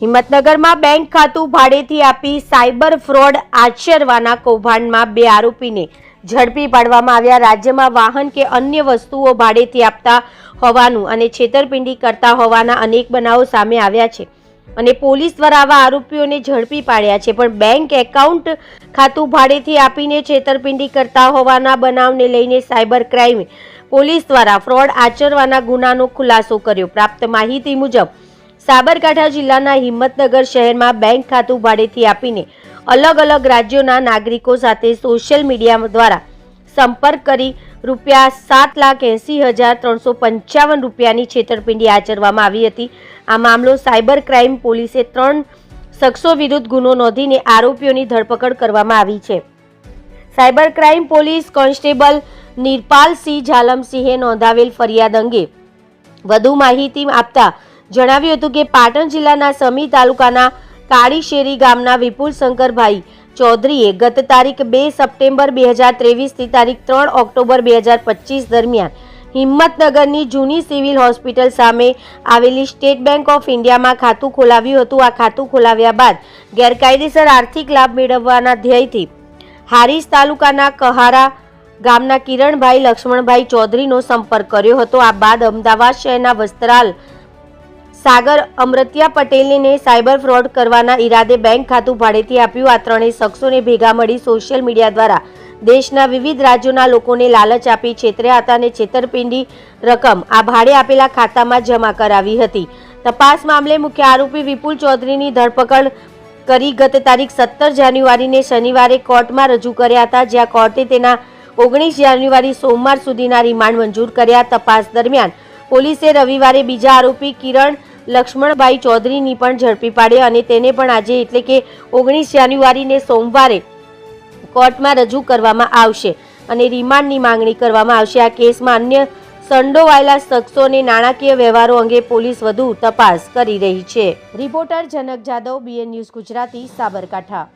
હિંમતનગરમાં bank ખાતું ભાડેથી આપી cyber fraud આચરવાના કૌભાંડમાં બે આરોપીને ઝડપી પાડવામાં આવ્યા. રાજ્યમાં વાહન કે અન્ય વસ્તુઓ ભાડેથી આપતા હોવાનું અને છેતરપિંડી કરતા હોવાના અનેક બનાવો સામે આવ્યા છે અને પોલીસ દ્વારા આવા આરોપીઓને ઝડપી પાડ્યા છે. પણ બેંક એકાઉન્ટ ખાતું ભાડેથી આપીને છેતરપિંડી કરતા હોવાના બનાવને લઈને સાયબર ક્રાઇમ પોલીસ દ્વારા ફ્રોડ આચરવાના ગુનાનો ખુલાસો કર્યો. પ્રાપ્ત માહિતી મુજબ સાબરકાંઠા જિલ્લાના હિંમતનગર શહેરમાં બેંક ખાતું ભાડેથી આપીને અલગ અલગ રાજ્યોના નાગરિકો સાથે સોશિયલ મીડિયા દ્વારા સંપર્ક કરી રૂપિયા સાત લાખ એંસી હજાર ત્રણસો પંચાવન રૂપિયાની છેતરપિંડી આચરવામાં આવી હતી. આ મામલો સાયબર ક્રાઇમ પોલીસે ત્રણ શખ્સો વિરુદ્ધ ગુનો નોંધીને આરોપીઓની ધરપકડ કરવામાં આવી છે. Cyber crime police constable Nirpalsinh ઝાલમસિંહે નોંધાવેલ ફરિયાદ અંગે વધુ માહિતી આપતા જણાવ્યું હતું કે પાટણ જિલ્લાના સમી તાલુકાના કાળીશેરી ગામના વિપુલ શંકરભાઈ ચૌધરીએ ગત તારીખ બે સપ્ટેમ્બર બે હજાર ત્રેવીસથી તારીખ ત્રણ ઓક્ટોબર બે હજાર પચીસ દરમિયાન હિંમતનગરની જૂની સિવિલ હોસ્પિટલ સામે આવેલી સ્ટેટ બેંક ઓફ ઇન્ડિયામાં ખાતું ખોલાવ્યું હતું. આ ખાતું ખોલાવ્યા બાદ ગેરકાયદેસર આર્થિક લાભ મેળવવાના ધ્યેયથી હારીસ તાલુકાના કહારા ગામના કિરણભાઈ લક્ષ્મણભાઈ ચૌધરીનો સંપર્ક કર્યો હતો. આ બાદ અમદાવાદ શહેરના વસ્ત્રાલ સાગર અમૃત્યા પટેલને સાયબર ફ્રોડ કરવાના ઈરાદે બેંક ખાતું ભાડેથી આપ્યું. આ ત્રણેય શખ્સોને ભેગા મળી સોશિયલ મીડિયા દ્વારા દેશના વિવિધ રાજ્યોના લોકોને લાલચ આપી છેતર્યા હતા અને છેતરપિંડી રકમ આ ભાડે આપેલા ખાતામાં જમા કરાવી હતી. તપાસ મામલે મુખ્ય આરોપી વિપુલ ચૌધરીની ધરપકડ કરી ગત તારીખ સત્તર જાન્યુઆરીને શનિવારે કોર્ટમાં રજૂ કર્યા હતા. જ્યાં કોર્ટે તેના ઓગણીસ જાન્યુઆરી સોમવાર સુધીના રિમાન્ડ મંજૂર કર્યા. તપાસ દરમિયાન પોલીસે રવિવારે બીજા આરોપી કિરણ લક્ષ્મણભાઈ ચૌધરીની પણ ઝડપી પાડી અને તેને પણ આજે એટલે કે ઓગણીસ જાન્યુઆરીને સોમવારે કોર્ટમાં રજૂ કરવામાં આવશે અને રિમાન્ડની માંગણી કરવામાં આવશે. આ કેસમાં અન્ય સંડોવાયેલા શખ્સો અને નાણાકીય વ્યવહારો અંગે પોલીસ વધુ તપાસ કરી રહી છે. Reporter Janak Jadav BN news Gujarati, Sabarkantha.